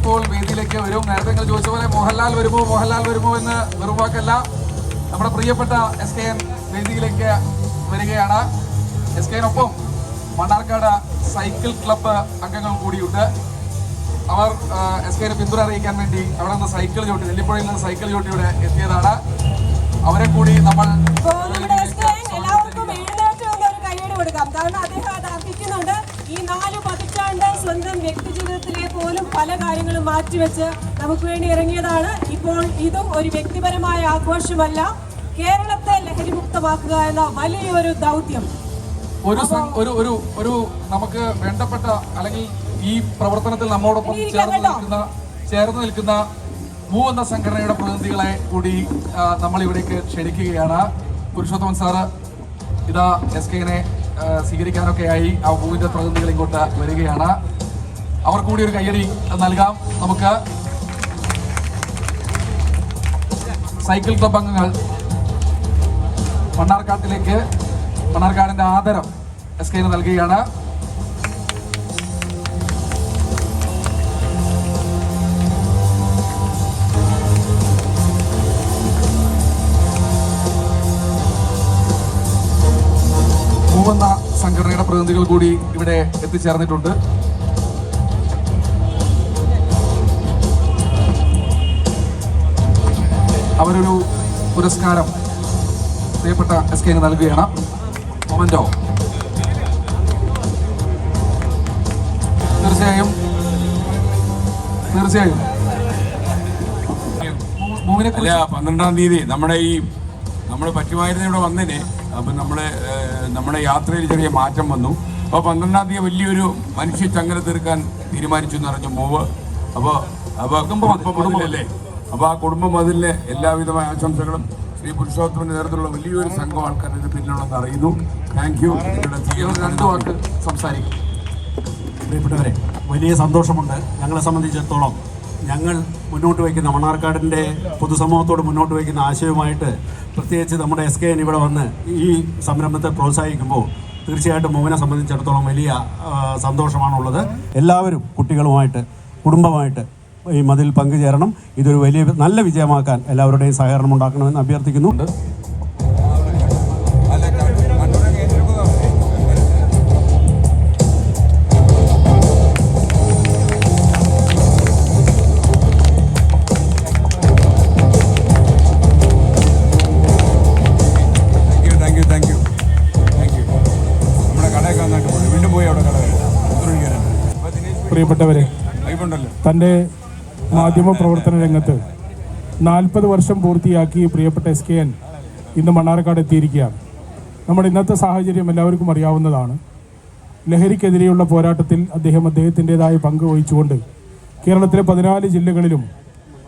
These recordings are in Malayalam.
ഇപ്പോൾ വേദിയിലേക്ക് വരും. നേരത്തെ നിങ്ങൾ ചോദിച്ച പോലെ മോഹൻലാൽ വരുമോ മോഹൻലാൽ വരുമോ എന്ന് വെറും വാക്കല്ല. നമ്മുടെ പ്രിയപ്പെട്ട എസ് കെ എൻ വേദിയിലേക്ക് വരികയാണ്. എസ് കെ എനൊപ്പം മണ്ണാർക്കാട് സൈക്കിൾ ക്ലബ്ബ് അംഗങ്ങൾ കൂടിയുണ്ട്. അവർ എസ് കെനെ പിന്തുണ അറിയിക്കാൻ വേണ്ടി അവിടെ നിന്ന് സൈക്കിൾ ചോട്ടി നെല്ലിപ്പുഴയിൽ നിന്ന് സൈക്കിൾ ചോട്ടിയുടെ എത്തിയതാണ്. അവരെ കൂടി നമ്മൾ സ്വന്തം വ്യക്തി ജീവിതത്തിലെ പോലും പല കാര്യങ്ങളും മാറ്റിവെച്ച് നമുക്ക് വേണ്ടി ഇറങ്ങിയതാണ്. ഇപ്പോൾ ഇതും ഒരു വ്യക്തിപരമായ ആഘോഷമല്ല. കേരളത്തെ ലഹരിമുക്തമാക്കുക എന്ന വലിയൊരു ദൗത്യം. ഒരു ഒരു ഒരു ഒരു നമുക്ക് വേണ്ടപ്പെട്ട അല്ലെങ്കിൽ ഈ പ്രവർത്തനത്തിൽ നമ്മോടൊപ്പം ചേർന്ന് നിൽക്കുന്ന ചേർന്ന് നിൽക്കുന്ന മൂ എന്ന സംഘടനയുടെ പ്രതിനിധികളെ കൂടി നമ്മൾ ഇവിടേക്ക് ക്ഷണിക്കുകയാണ്. പുരുഷോത്തമൻ സാറ് ഇതാ എസ് കെനെ സ്വീകരിക്കാനൊക്കെയായി ആ മൂവിന്റെ പ്രതിനിധികൾ ഇങ്ങോട്ട് വരികയാണ്. അവർ കൂടി ഒരു കയ്യടി നൽകാം. നമുക്ക് സൈക്കിൾ ക്ലബ് അംഗങ്ങൾ മണ്ണാർക്കാട്ടിലേക്ക് മണ്ണാർക്കാടിന്റെ ആദരം എസ് കെന് നൽകുകയാണ്. സംഘടനയുടെ പ്രതിനിധികൾ കൂടി ഇവിടെ എത്തിച്ചേർന്നിട്ടുണ്ട്. അവരൊരു പുരസ്കാരം പ്രിയപ്പെട്ട എസ് കെന് നൽകുകയാണ്. മൊമന്റോ തീർച്ചയായും. തീർച്ചയായും. അല്ല പന്ത്രണ്ടാം തീയതി നമ്മുടെ ഈ നമ്മൾ പറ്റുമായിരുന്ന ഇവിടെ വന്നതിന് അപ്പം നമ്മളെ ഏഹ്, നമ്മുടെ യാത്രയിൽ ചെറിയ മാറ്റം വന്നു. അപ്പോൾ പന്ത്രണ്ടാം തീയതി വലിയൊരു മനുഷ്യ ചങ്ങല തീർക്കാൻ തീരുമാനിച്ചു എന്ന് പറഞ്ഞു മൂവ് അപ്പോൾ അപ്പോൾ അല്ലേ? മതിലല്ലേ അപ്പോൾ ആ കുടുംബ മതിലിന് എല്ലാവിധമായ ആശംസകളും ശ്രീ പുരുഷോത്തമന്റെ നേതൃത്വത്തിലുള്ള വലിയൊരു സംഘം ആൾക്കാർ ഇത് പിന്നിലുണ്ടെന്ന് അറിയുന്നു. താങ്ക് യു രണ്ടു വാക്ക് സംസാരിക്കും. പ്രിയപ്പെട്ടവരെ വലിയ സന്തോഷമുണ്ട്. ഞങ്ങളെ സംബന്ധിച്ചിടത്തോളം ഞങ്ങൾ മുന്നോട്ട് വയ്ക്കുന്ന മണ്ണാർക്കാടിന്റെ പൊതുസമൂഹത്തോട് മുന്നോട്ട് വയ്ക്കുന്ന ആശയവുമായിട്ട് പ്രത്യേകിച്ച് നമ്മുടെ എസ് കെ എൻ ഇവിടെ വന്ന് ഈ സംരംഭത്തെ പ്രോത്സാഹിക്കുമ്പോൾ തീർച്ചയായിട്ടും മോഹനെ സംബന്ധിച്ചിടത്തോളം വലിയ സന്തോഷമാണുള്ളത്. എല്ലാവരും കുട്ടികളുമായിട്ട് കുടുംബമായിട്ട് ഈ മതിൽ പങ്കുചേരണം. ഇതൊരു വലിയ നല്ല വിജയമാക്കാൻ എല്ലാവരുടെയും സഹകരണം ഉണ്ടാക്കണമെന്ന് അഭ്യർത്ഥിക്കുന്നു. Thank you thank you thank you thank you നമ്മുടെ കടയൊക്കെ നന്നായിട്ട് പോയി. വീണ്ടും പോയി അവിടെ കട. പ്രിയപ്പെട്ടവരെ തന്റെ മാധ്യമ പ്രവർത്തന രംഗത്ത് നാൽപ്പത് വർഷം പൂർത്തിയാക്കി പ്രിയപ്പെട്ട എസ് കെ എൻ ഇന്ന് മണ്ണാർക്കാട് എത്തിയിരിക്കുകയാണ്. നമ്മുടെ ഇന്നത്തെ സാഹചര്യം എല്ലാവർക്കും അറിയാവുന്നതാണ്. ലഹരിക്കെതിരെയുള്ള പോരാട്ടത്തിൽ അദ്ദേഹം അദ്ദേഹത്തിന്റെതായ പങ്ക് വഹിച്ചുകൊണ്ട് കേരളത്തിലെ പതിനാല് ജില്ലകളിലും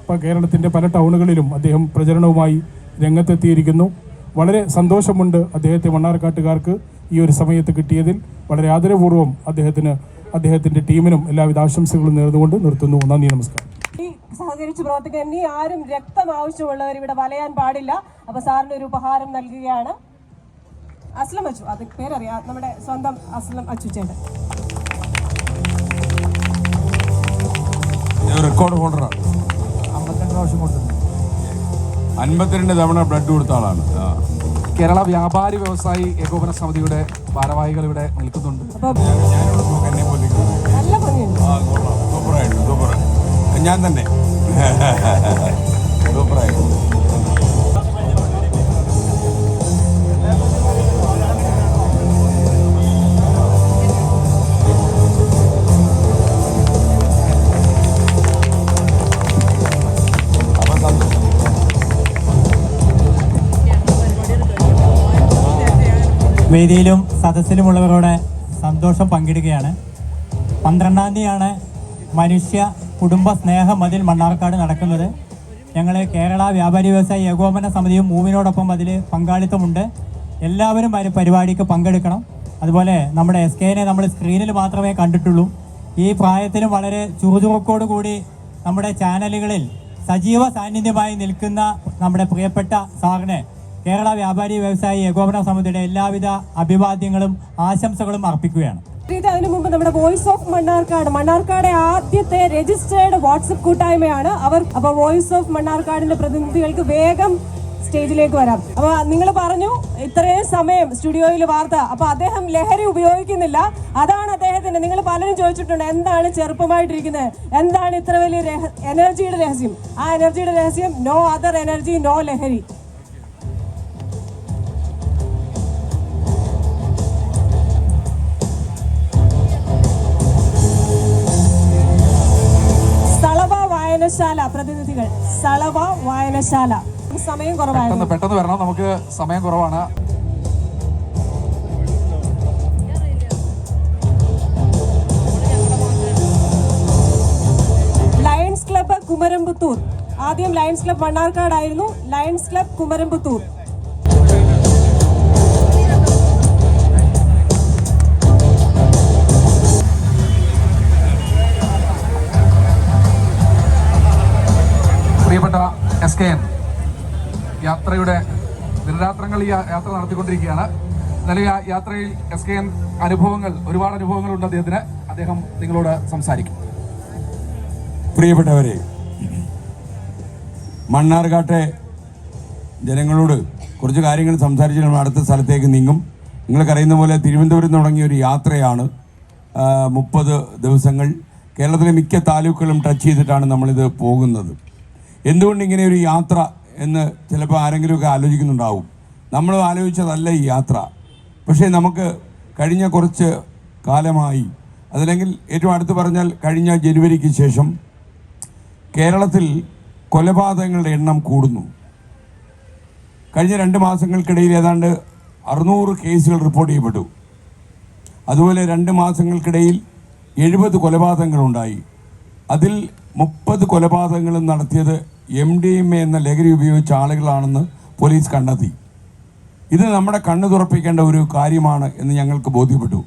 ഇപ്പോൾ കേരളത്തിന്റെ പല ടൗണുകളിലും അദ്ദേഹം പ്രചരണവുമായി രംഗത്തെത്തിയിരിക്കുന്നു. വളരെ സന്തോഷമുണ്ട് അദ്ദേഹത്തെ മണ്ണാർക്കാട്ടുകാർക്ക് ഈ ഒരു സമയത്ത് കിട്ടിയതിൽ. വളരെ ആദരപൂർവം അദ്ദേഹത്തിന് അദ്ദേഹത്തിന്റെ ടീമിനും എല്ലാവിധ ആശംസകളും നേർന്നുകൊണ്ട് നിർത്തുന്നു. നന്ദി നമസ്കാരം. ഈ സഹകരിച്ച് പ്രവർത്തിക്കാൻ ഇനി ആരും രക്തം ആവശ്യമുള്ളവർ ഇവിടെ വലയാൻ പാടില്ല. അപ്പൊ സാറിന് ഒരു ഉപഹാരം നൽകുകയാണ്. അസ്ലം അച്ചു അത് പേരറിയാം. നമ്മുടെ സ്വന്തം അസ്ലം അച്ചു ചേട്ടൻ റെക്കോർഡ് ഹോൾഡറാണ് അൻപത്തിരണ്ട് തവണ ബ്ലഡ് കൊടുത്ത ആളാണ്. കേരള വ്യാപാരി വ്യവസായി ഏകോപന സമിതിയുടെ ഭാരവാഹികൾ ഇവിടെ നിൽക്കുന്നുണ്ട്. നല്ല ഭംഗിയുണ്ട്. സൂപ്പറായിട്ട് സൂപ്പർ ഞാൻ തന്നെ. വേദിയിലും സദസ്സിലുമുള്ളവരോട് സന്തോഷം പങ്കിടുകയാണ്. പന്ത്രണ്ടാം തീയതിയാണ് മനുഷ്യ കുടുംബ സ്നേഹം മതിൽ മണ്ണാർക്കാട് നടക്കുന്നത്. ഞങ്ങൾ കേരള വ്യാപാരി വ്യവസായ ഏകോപന സമിതിയും മൂവിനോടൊപ്പം അതിൽ പങ്കാളിത്തമുണ്ട്. എല്ലാവരും അതിന് പരിപാടിക്ക് പങ്കെടുക്കണം. അതുപോലെ നമ്മുടെ എസ് കെനെ നമ്മൾ സ്ക്രീനിൽ മാത്രമേ കണ്ടിട്ടുള്ളൂ. ഈ പ്രായത്തിലും വളരെ ചുറുചുറുക്കോട് കൂടി നമ്മുടെ ചാനലുകളിൽ സജീവ സാന്നിധ്യമായി നിൽക്കുന്ന നമ്മുടെ പ്രിയപ്പെട്ട സാറിനെ കേരള വ്യാപാരി വ്യവസായി ഏകോപന സമിതിയുടെ എല്ലാവിധ അഭിവാദ്യങ്ങളും ആശംസകളും അർപ്പിക്കുകയാണ്. പ്രീതി അതിനു മുമ്പ് നമ്മുടെ വോയിസ് ഓഫ് മണ്ണാർക്കാട് മണ്ണാർക്കാട് ആദ്യത്തെ രജിസ്റ്റേർഡ് വാട്സപ്പ് കൂട്ടായ്മയാണ്. അവർ അപ്പൊ വോയിസ് ഓഫ് മണ്ണാർക്കാടിന്റെ പ്രതിനിധികൾക്ക് വേഗം സ്റ്റേജിലേക്ക് വരാം. അപ്പൊ നിങ്ങൾ പറഞ്ഞു ഇത്രയും സമയം സ്റ്റുഡിയോയിൽ വാർത്ത. അപ്പൊ അദ്ദേഹം ലഹരി ഉപയോഗിക്കുന്നില്ല. അതാണ് അദ്ദേഹത്തിന്റെ നിങ്ങൾ പലരും ചോദിച്ചിട്ടുണ്ട് എന്താണ് ചെറുപ്പമായിട്ടിരിക്കുന്നത്? എന്താണ് ഇത്ര വലിയ എനർജിയുടെ രഹസ്യം? ആ എനർജിയുടെ രഹസ്യം നോ അതർ എനർജി നോ ലഹരി. വായനശാല പ്രതിനിധികൾ. സളവ വായനശാല. സമയം കുറവായിരുന്നു. പെട്ടെന്ന് വരണം. നമുക്ക് സമയം കുറവാണ്. Lions Club Kumarampathur. ആദ്യം Lions Club മണ്ണാർക്കാടായിരുന്നു Lions Club Kumarampathur. S K N യാത്രയുടെ ദിനരാത്രങ്ങൾ ഈ യാത്ര നടത്തിക്കൊണ്ടിരിക്കുകയാണ്. ആ യാത്രയിൽ എസ് കെ എൻ അനുഭവങ്ങൾ ഒരുപാട് അനുഭവങ്ങൾ ഉണ്ട് അദ്ദേഹത്തിന്. അദ്ദേഹം നിങ്ങളോട് സംസാരിക്കും. പ്രിയപ്പെട്ടവരെ മണ്ണാർക്കാട്ടെ ജനങ്ങളോട് കുറച്ച് കാര്യങ്ങൾ സംസാരിച്ച് നമ്മൾ അടുത്ത സ്ഥലത്തേക്ക് നീങ്ങും. നിങ്ങൾക്കറിയുന്ന പോലെ തിരുവനന്തപുരം തുടങ്ങിയ ഒരു യാത്രയാണ് മുപ്പത് ദിവസങ്ങൾ. കേരളത്തിലെ മിക്ക താലൂക്കുകളും ടച്ച് ചെയ്തിട്ടാണ് നമ്മളിത് പോകുന്നത്. എന്തുകൊണ്ട് ഇങ്ങനെ ഒരു യാത്ര എന്ന് ചിലപ്പോൾ ആരെങ്കിലുമൊക്കെ ആലോചിക്കുന്നുണ്ടാവും. നമ്മൾ ആലോചിച്ചതല്ല ഈ യാത്ര. പക്ഷേ നമുക്ക് കഴിഞ്ഞ കുറച്ച് കാലമായി അതല്ലെങ്കിൽ ഏറ്റവും അടുത്ത് പറഞ്ഞാൽ കഴിഞ്ഞ ജനുവരിക്ക് ശേഷം കേരളത്തിൽ കൊലപാതകങ്ങളുടെ എണ്ണം കൂടുന്നു. കഴിഞ്ഞ രണ്ട് മാസങ്ങൾക്കിടയിൽ ഏതാണ്ട് അറുന്നൂറ് കേസുകൾ റിപ്പോർട്ട് ചെയ്യപ്പെട്ടു. അതുപോലെ രണ്ട് മാസങ്ങൾക്കിടയിൽ എഴുപത് കൊലപാതകങ്ങളുണ്ടായി. അതിൽ മുപ്പത് കൊലപാതകങ്ങളും നടത്തിയത് എം ഡി എം എ എന്ന ലഹരി ഉപയോഗിച്ച ആളുകളാണെന്ന് പോലീസ് കണ്ടെത്തി. ഇത് നമ്മുടെ കണ്ണു തുറപ്പിക്കേണ്ട ഒരു കാര്യമാണ് എന്ന് ഞങ്ങൾക്ക് ബോധ്യപ്പെട്ടു.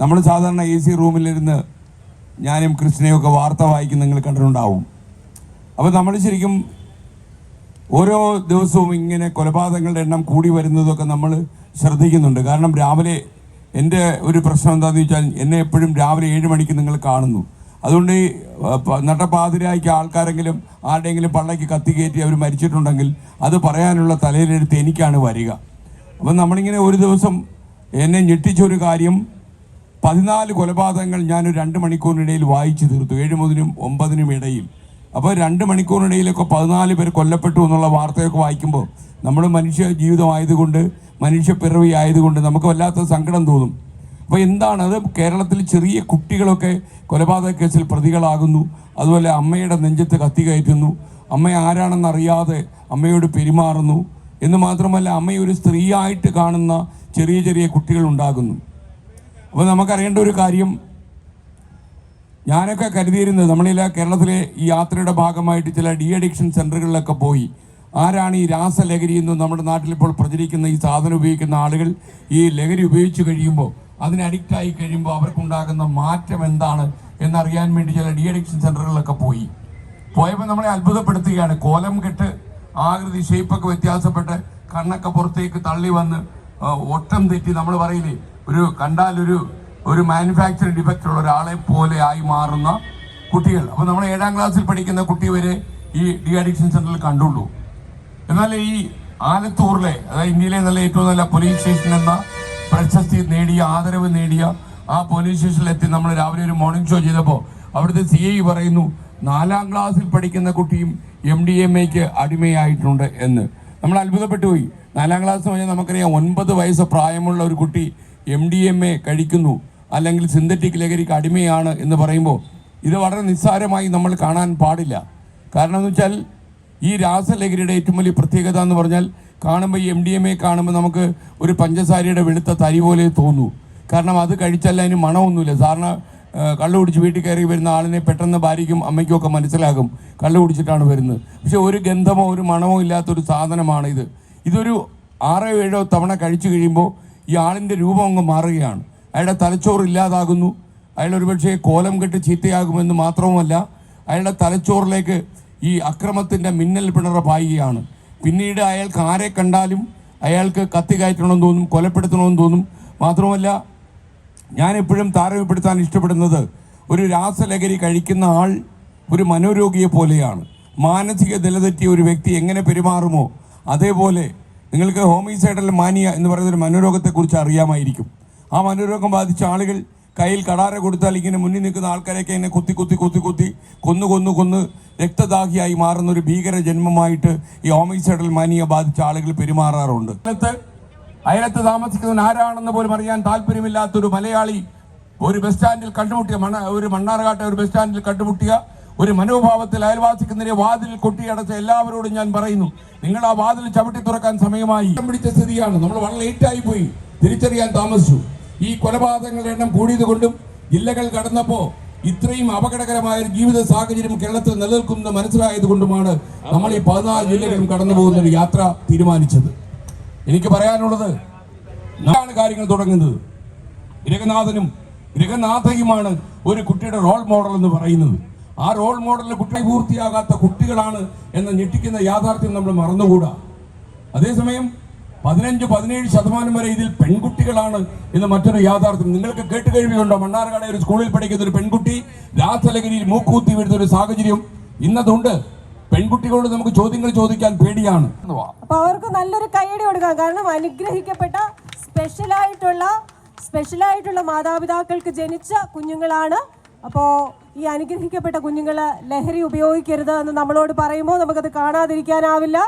നമ്മൾ സാധാരണ എ സി റൂമിലിരുന്ന് ഞാനും കൃഷ്ണയും ഒക്കെ വാർത്ത വായിക്കുന്ന നിങ്ങൾ കണ്ടിട്ടുണ്ടാവും. അപ്പോൾ നമ്മൾ ശരിക്കും ഓരോ ദിവസവും ഇങ്ങനെ കൊലപാതകങ്ങളുടെ എണ്ണം കൂടി വരുന്നതൊക്കെ നമ്മൾ ശ്രദ്ധിക്കുന്നുണ്ട്. കാരണം രാവിലെ എന്റെ ഒരു പ്രശ്നം എന്താണെന്ന് വെച്ചാൽ എന്നെ എപ്പോഴും രാവിലെ ഏഴ് മണിക്ക് നിങ്ങൾ കാണുന്നു. അതുകൊണ്ട് ഈ നട്ടപ്പാതിരായിക്ക് ആൾക്കാരെങ്കിലും ആരുടെയെങ്കിലും പള്ളയ്ക്ക് കത്തി കയറ്റി അവർ മരിച്ചിട്ടുണ്ടെങ്കിൽ അത് പറയാനുള്ള തലയിലെടുത്ത് എനിക്കാണ് വരിക. അപ്പം നമ്മളിങ്ങനെ ഒരു ദിവസം എന്നെ ഞെട്ടിച്ചൊരു കാര്യം പതിനാല് കൊലപാതകങ്ങൾ ഞാനൊരു രണ്ട് മണിക്കൂറിനിടയിൽ വായിച്ചു തീർത്തു ഏഴ് മുതലും ഒമ്പതിനും ഇടയിൽ. അപ്പോൾ രണ്ട് മണിക്കൂറിനിടയിലൊക്കെ പതിനാല് പേർ കൊല്ലപ്പെട്ടു എന്നുള്ള വാർത്തയൊക്കെ വായിക്കുമ്പോൾ നമ്മൾ മനുഷ്യ ജീവിതമായതുകൊണ്ട് മനുഷ്യപ്പിറവി ആയതുകൊണ്ട് നമുക്ക് വല്ലാത്ത സങ്കടം തോന്നും. അപ്പോൾ എന്താണ്? അത് കേരളത്തിൽ ചെറിയ കുട്ടികളൊക്കെ കൊലപാതക കേസിൽ പ്രതികളാകുന്നു. അതുപോലെ അമ്മയുടെ നെഞ്ചത്ത് കത്തി കയറ്റുന്നു. അമ്മ ആരാണെന്നറിയാതെ അമ്മയോട് പെരുമാറുന്നു. എന്ന് മാത്രമല്ല അമ്മയൊരു സ്ത്രീയായിട്ട് കാണുന്ന ചെറിയ ചെറിയ കുട്ടികൾ ഉണ്ടാകുന്നു. അപ്പോൾ നമുക്കറിയേണ്ട ഒരു കാര്യം ഞാനൊക്കെ കരുതിയിരുന്നത് നമ്മളില്ല കേരളത്തിലെ ഈ യാത്രയുടെ ഭാഗമായിട്ട് ചില ഡി അഡിക്ഷൻ സെന്ററുകളിലൊക്കെ പോയി. ആരാണ് ഈ രാസലഹരി എന്ന് നമ്മുടെ നാട്ടിലിപ്പോൾ പ്രചരിക്കുന്ന ഈ സാധനം ഉപയോഗിക്കുന്ന ആളുകൾ ഈ ലഹരി ഉപയോഗിച്ച് കഴിയുമ്പോൾ അതിന് അഡിക്റ്റ് ആയി കഴിയുമ്പോൾ അവർക്കുണ്ടാകുന്ന മാറ്റം എന്താണ് എന്നറിയാൻ വേണ്ടി ചില ഡി അഡിക്ഷൻ സെന്ററുകളിലൊക്കെ പോയി. പോയപ്പോൾ നമ്മളെ അത്ഭുതപ്പെടുത്തുകയാണ്. കോലം കെട്ട് ആകൃതി ഷേപ്പൊക്കെ വ്യത്യാസപ്പെട്ട് കണ്ണൊക്കെ പുറത്തേക്ക് തള്ളി വന്ന് ഒട്ടം തെറ്റി നമ്മൾ പറയില്ലേ ഒരു കണ്ടാൽ ഒരു ഒരു ഡിഫക്റ്റ് ഉള്ള ഒരാളെ പോലെ ആയി മാറുന്ന കുട്ടികൾ. അപ്പോൾ നമ്മൾ ഏഴാം ക്ലാസ്സിൽ പഠിക്കുന്ന കുട്ടി വരെ ഈ ഡി അഡിക്ഷൻ സെന്ററിൽ കണ്ടുള്ളൂ. എന്നാൽ ഈ ആലത്തൂറിലെ അതായത് ഇന്ത്യയിലെ നല്ല ഏറ്റവും നല്ല പോലീസ് സ്റ്റേഷൻ എന്ന പ്രശസ്തി നേടിയ ആദരവ് നേടിയ ആ പോലീസ് സ്റ്റേഷനിൽ എത്തി. നമ്മൾ രാവിലെ ഒരു മോർണിംഗ് ഷോ ചെയ്തപ്പോൾ അവിടുത്തെ സി ഐ പറയുന്നു നാലാം ക്ലാസ്സിൽ പഠിക്കുന്ന കുട്ടിയും എം ഡി എം എക്ക് അടിമയായിട്ടുണ്ട് എന്ന്. നമ്മൾ അത്ഭുതപ്പെട്ടു പോയി. നാലാം ക്ലാസ് പറഞ്ഞാൽ നമുക്കറിയാം ഒൻപത് വയസ്സ് പ്രായമുള്ള ഒരു കുട്ടി എം ഡി എം എ കഴിക്കുന്നു അല്ലെങ്കിൽ സിന്തറ്റിക് ലഹരിക്ക് അടിമയാണ് എന്ന് പറയുമ്പോൾ ഇത് വളരെ നിസ്സാരമായി നമ്മൾ കാണാൻ പാടില്ല. കാരണം എന്ന് വെച്ചാൽ ഈ രാസലഹരിയുടെ ഏറ്റവും വലിയ പ്രത്യേകത എന്ന് പറഞ്ഞാൽ കാണുമ്പോൾ ഈ എം ഡി എം എ കാണുമ്പോൾ നമുക്ക് ഒരു പഞ്ചസാരയുടെ വെളുത്ത തരി പോലെ തോന്നൂ. കാരണം അത് കഴിച്ചാൽ അതിന് മണമൊന്നുമില്ല. സാറിന് കള്ളു കുടിച്ച് വീട്ടിൽ കയറി വരുന്ന ആളിനെ പെട്ടെന്ന് ഭാര്യയ്ക്കും അമ്മയ്ക്കും ഒക്കെ മനസ്സിലാകും കള്ളു കുടിച്ചിട്ടാണ് വരുന്നത്. പക്ഷേ ഒരു ഗന്ധമോ ഒരു മണമോ ഇല്ലാത്തൊരു സാധനമാണ് ഇത് ഇതൊരു ആറോ ഏഴോ തവണ കഴിച്ചു കഴിയുമ്പോൾ ഈ ആളിന്റെ രൂപം അങ്ങ് മാറുകയാണ്. അയാളുടെ തലച്ചോറ് ഇല്ലാതാകുന്നു. അയാൾ ഒരുപക്ഷെ കോലം കെട്ട് ചീത്തയാകുമെന്ന് മാത്രവുമല്ല അയാളുടെ തലച്ചോറിലേക്ക് ഈ അക്രമത്തിന്റെ മിന്നൽ പിണറ പായുകയാണ് പിന്നീട് അയാൾക്ക് ആരെ കണ്ടാലും അയാൾക്ക് കത്തി കയറ്റണമെന്ന് തോന്നും കൊലപ്പെടുത്തണമെന്ന് തോന്നും. മാത്രമല്ല ഞാൻ എപ്പോഴും താരതമ്യപ്പെടുത്താൻ ഇഷ്ടപ്പെടുന്നത് ഒരു രാസലഹരി കഴിക്കുന്ന ആൾ ഒരു മനോരോഗിയെ പോലെയാണ്. മാനസിക നിലതെറ്റിയ ഒരു വ്യക്തി എങ്ങനെ പെരുമാറുമോ അതേപോലെ നിങ്ങൾക്ക് ഹോമിസൈഡൽ മാനിയ എന്ന് പറയുന്ന ഒരു മനോരോഗത്തെക്കുറിച്ച് അറിയാമായിരിക്കും. ആ മനോരോഗം ബാധിച്ച ആളുകൾ കയ്യിൽ കടാര കൊടുത്താൽ ഇങ്ങനെ മുന്നിൽ നിൽക്കുന്ന ആൾക്കാരെയൊക്കെ ഇങ്ങനെ കുത്തി കുത്തി കുത്തി കുത്തി കൊന്നു കൊന്നു കൊന്ന് രക്തദാഹിയായി മാറുന്ന ഒരു ഭീകര ജന്മമായിട്ട് ഈ ഹോമിസൈഡൽ മാനിയ ബാധിച്ച ആളുകൾ പെരുമാറാറുണ്ട്. അയലത്ത് താമസിക്കുന്നവൻ ആരാണെന്ന് പോലും അറിയാൻ താല്പര്യമില്ലാത്തൊരു മലയാളി ഒരു ബസ് സ്റ്റാൻഡിൽ കണ്ടുമുട്ടിയ മണ ഒരു മണ്ണാർകാട്ടെ ഒരു ബസ് സ്റ്റാൻഡിൽ കണ്ടുമുട്ടിയ ഒരു മനോഭാവത്തിൽ അയൽവാസിക്കുന്നതിനെ വാതിൽ കൊട്ടിയടച്ച എല്ലാവരോടും ഞാൻ പറയുന്നു നിങ്ങൾ ആ വാതിൽ ചവിട്ടി തുറക്കാൻ സമയമായി. പിടിച്ച സ്ഥിതിയാണ്. നമ്മൾ വളരെ ലേറ്റായി പോയി. തിരിച്ചറിയാൻ താമസിച്ചു. ഈ കൊലപാതകങ്ങളുടെ എണ്ണം കൂടിയതുകൊണ്ടും ജില്ലകൾ കടന്നപ്പോ ഇത്രയും അപകടകരമായ ഒരു ജീവിത സാഹചര്യം കേരളത്തിൽ നിലനിൽക്കുന്നത് മനസ്സിലായത് കൊണ്ടുമാണ് നമ്മൾ ഈ പതിനാല് ജില്ലകളും കടന്നു പോകുന്ന ഒരു യാത്ര തീരുമാനിച്ചത്. എനിക്ക് പറയാനുള്ളത് നാളാണ് കാര്യങ്ങൾ തുടങ്ങുന്നത്. ഗൃഹനാഥനും ഗൃഹനാഥയുമാണ് ഒരു കുട്ടിയുടെ റോൾ മോഡൽ എന്ന് പറയുന്നത്. ആ റോൾ മോഡലിൽ കുട്ടി പൂർത്തിയാകാത്ത കുട്ടികളാണ് എന്ന ഞെട്ടിക്കുന്ന യാഥാർത്ഥ്യം നമ്മൾ മറന്നുകൂടാ. അതേസമയം പതിനഞ്ച് പതിനേഴ് ശതമാനം വരെ ഇതിൽ പെൺകുട്ടികളാണ് എന്ന് മറ്റൊരു യാഥാർത്ഥ്യം. നിങ്ങൾക്ക് കേട്ട് കഴിവുണ്ടോ? മണ്ണാർക്കാട് ഒരു സ്കൂളിൽ പഠിക്കുന്ന ഒരു പെൺകുട്ടി രാസലഹരിയിൽ മൂക്കൂത്തി വീഴുന്ന ഒരു സാഹചര്യം ഇന്നതുണ്ട്. പെൺകുട്ടികളോട് നമുക്ക് ചോദ്യങ്ങൾ ചോദിക്കാൻ പേടിയാണ്. അവർക്ക് നല്ലൊരു കൈയടി കൊടുക്കാം. കാരണം അനുഗ്രഹിക്കപ്പെട്ട സ്പെഷ്യലായിട്ടുള്ള സ്പെഷ്യലായിട്ടുള്ള മാതാപിതാക്കൾക്ക് ജനിച്ച കുഞ്ഞുങ്ങളാണ്. അപ്പോ ഈ അനുഗ്രഹിക്കപ്പെട്ട കുഞ്ഞുങ്ങൾ ലഹരി ഉപയോഗിക്കരുത് എന്ന് നമ്മളോട് പറയുമ്പോൾ നമുക്കത് കാണാതിരിക്കാനാവില്ല.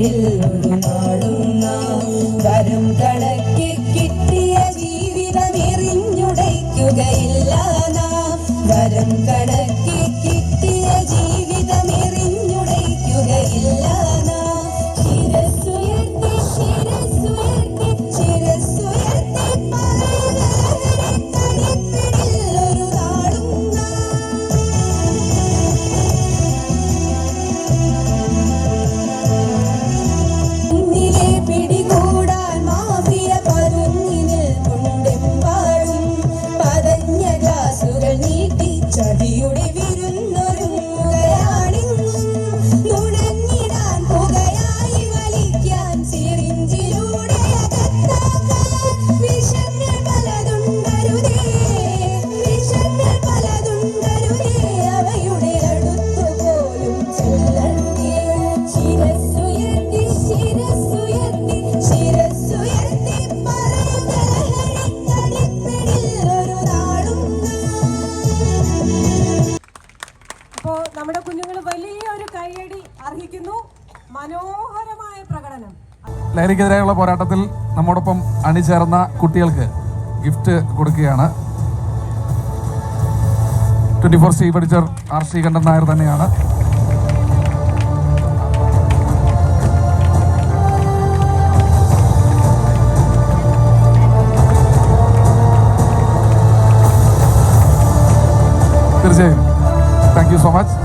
കടിപ്പിടിൽ ഒരു നാടും നാം ലഹരിക്കെതിരെയുള്ള പോരാട്ടത്തിൽ നമ്മോടൊപ്പം അണിചേർന്ന കുട്ടികൾക്ക് ഗിഫ്റ്റ് കൊടുക്കുകയാണ്. ട്വന്റി ഫോർ സി പഠിച്ചർ ആർ ശ്രീകണ്ഠൻ നായർ തന്നെയാണ്. തീർച്ചയായും. Thank you so much